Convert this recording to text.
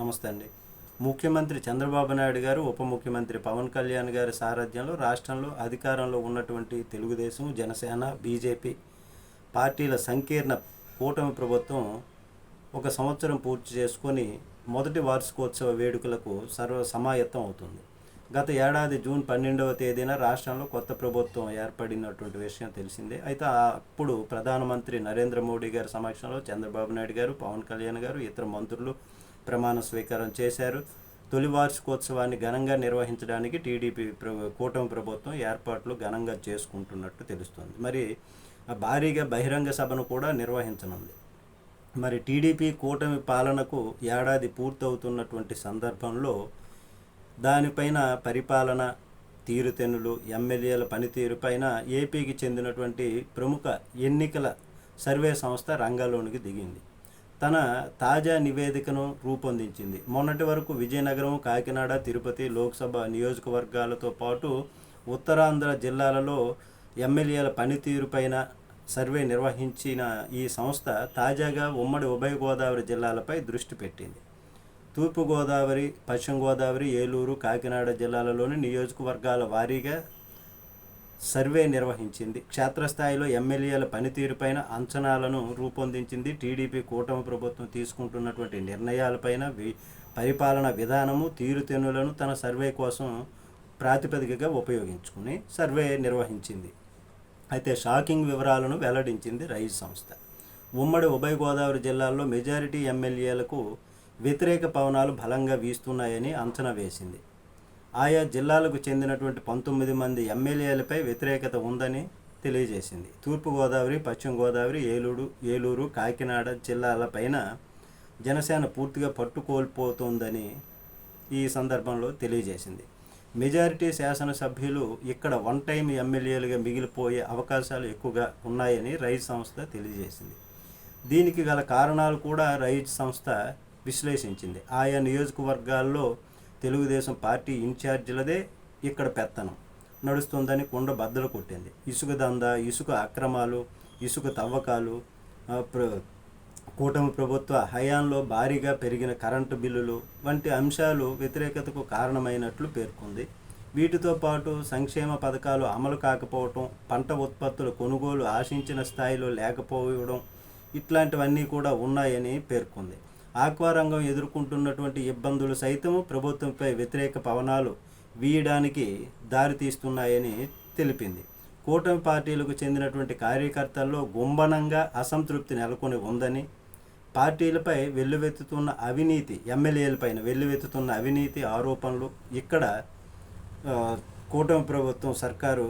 నమస్తే అండి. ముఖ్యమంత్రి చంద్రబాబు నాయుడు గారు ఉప ముఖ్యమంత్రి పవన్ కళ్యాణ్ గారి సారథ్యంలో రాష్ట్రంలో అధికారంలో ఉన్నటువంటి తెలుగుదేశం జనసేన బీజేపీ పార్టీల సంకీర్ణ కూటమి ప్రభుత్వం ఒక సంవత్సరం పూర్తి చేసుకొని మొదటి వార్షికోత్సవ వేడుకలకు సర్వ సమాయత్తం అవుతుంది. గత ఏడాది జూన్ పన్నెండవ తేదీన రాష్ట్రంలో కొత్త ప్రభుత్వం ఏర్పడినటువంటి విషయం తెలిసిందే. అయితే అప్పుడు ప్రధానమంత్రి నరేంద్ర మోడీ గారి సమక్షంలో చంద్రబాబు నాయుడు గారు పవన్ కళ్యాణ్ గారు ఇతర మంత్రులు ప్రమాణ స్వీకారం చేశారు. తొలి వార్షికోత్సవాన్ని ఘనంగా నిర్వహించడానికి టీడీపీ కూటమి ప్రభుత్వం ఏర్పాట్లు ఘనంగా చేసుకుంటున్నట్టు తెలుస్తుంది. మరి ఆ భారీగా బహిరంగ సభను కూడా నిర్వహించనుంది. మరి టీడీపీ కూటమి పాలనకు ఏడాది పూర్తవుతున్నటువంటి సందర్భంలో దానిపైన పరిపాలన తీరుతెన్నులు ఎమ్మెల్యేల పనితీరుపైన ఏపీకి చెందినటువంటి ప్రముఖ ఎన్నికల సర్వే సంస్థ రంగంలోనికి దిగింది. తన తాజా నివేదికను రూపొందించింది. మొన్నటి వరకు విజయనగరం కాకినాడ తిరుపతి లోక్సభ నియోజకవర్గాలతో పాటు ఉత్తరాంధ్ర జిల్లాలలో ఎమ్మెల్యేల పనితీరుపైన సర్వే నిర్వహించిన ఈ సంస్థ తాజాగా ఉమ్మడి ఉభయ గోదావరి జిల్లాలపై దృష్టి పెట్టింది. తూర్పుగోదావరి పశ్చిమ గోదావరి ఏలూరు కాకినాడ జిల్లాలలోని నియోజకవర్గాల వారీగా సర్వే నిర్వహించింది. క్షేత్రస్థాయిలో ఎమ్మెల్యేల పనితీరుపైన అంచనాలను రూపొందించింది. టీడీపీ కూటమి ప్రభుత్వం తీసుకుంటున్నటువంటి నిర్ణయాలపైన వి పరిపాలన విధానము తీరుతెన్నులను తన సర్వే కోసం ప్రాతిపదికగా ఉపయోగించుకుని సర్వే నిర్వహించింది. అయితే షాకింగ్ వివరాలను వెల్లడించింది రైజ్ సంస్థ. ఉమ్మడి ఉభయ గోదావరి జిల్లాల్లో మెజారిటీ ఎమ్మెల్యేలకు వ్యతిరేక పవనాలు బలంగా వీస్తున్నాయని అంచనా వేసింది. ఆయా జిల్లాలకు చెందినటువంటి పంతొమ్మిది మంది ఎమ్మెల్యేలపై వ్యతిరేకత ఉందని తెలియజేసింది. తూర్పుగోదావరి పశ్చిమ గోదావరి ఏలూరు ఏలూరు కాకినాడ జిల్లాలపైన జనసేన పూర్తిగా పట్టు కోల్పోతోందని ఈ సందర్భంలో తెలియజేసింది. మెజారిటీ శాసనసభ్యులు ఇక్కడ వన్ టైం ఎమ్మెల్యేలుగా మిగిలిపోయే అవకాశాలు ఎక్కువగా ఉన్నాయని రైజ్ సంస్థ తెలియజేసింది. దీనికి గల కారణాలు కూడా రైజ్ సంస్థ విశ్లేషించింది. ఆయా నియోజకవర్గాల్లో తెలుగుదేశం పార్టీ ఇన్ఛార్జీలదే ఇక్కడ పెత్తనం. నడుస్తుందని కుండ బద్దలు కొట్టింది. ఇసుక దంద ఇసుక అక్రమాలు ఇసుక తవ్వకాలు కూటమి ప్రభుత్వ హయాంలో భారీగా పెరిగిన కరెంటు బిల్లులు వంటి అంశాలు వ్యతిరేకతకు కారణమైనట్లు పేర్కొంది. వీటితో పాటు సంక్షేమ పథకాలు అమలు కాకపోవటం పంట ఉత్పత్తుల కొనుగోలు ఆశించిన స్థాయిలో లేకపోవడం ఇట్లాంటివన్నీ కూడా ఉన్నాయని పేర్కొంది. ఆక్వా రంగం ఎదుర్కొంటున్నటువంటి ఇబ్బందులు సైతము ప్రభుత్వంపై వ్యతిరేక పవనాలు వీయడానికి దారితీస్తున్నాయని తెలిపింది. కూటమి పార్టీలకు చెందినటువంటి కార్యకర్తల్లో గుంబనంగా అసంతృప్తి నెలకొని ఉందని పార్టీలపై వెల్లువెత్తుతున్న అవినీతి ఎమ్మెల్యేలపైన వెల్లువెత్తుతున్న అవినీతి ఆరోపణలు ఇక్కడ కూటమి ప్రభుత్వం సర్కారు